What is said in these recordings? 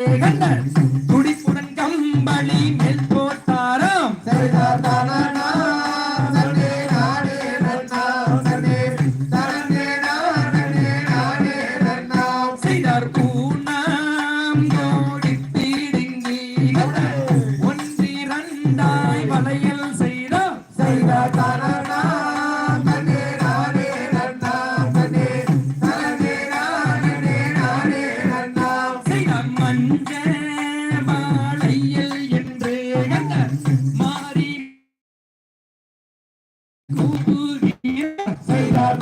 துடிப்புடன் கம்பளி மேல் போட்டாராம் செய்தார் பூனாம் கோடி பீடிங்கி ஒன்றிரண்டாய் வளையல் செய்தார் செய்தார். செய்தார்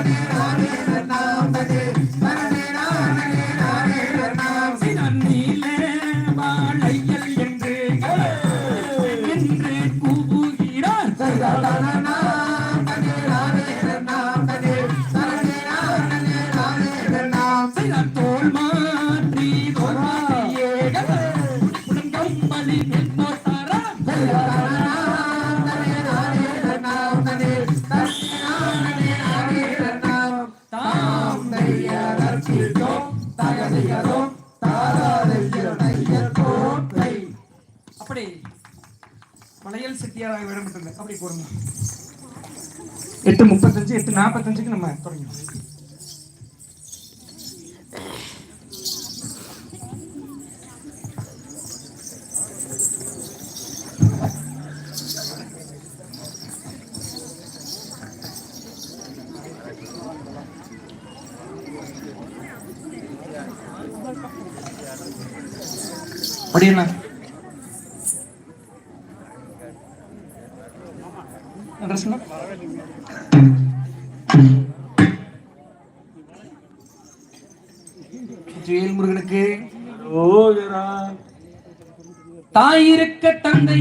செய்தார் அப்படி. மலையல் செட்டியாராக விடப்பட்டது அப்படி போடுங்க. எட்டு முப்பத்தஞ்சு எட்டு நாற்பத்தஞ்சுக்கு நம்ம தொடங்கிடும் வேல் முருகனுக்கு. தாயிருக்க தந்தை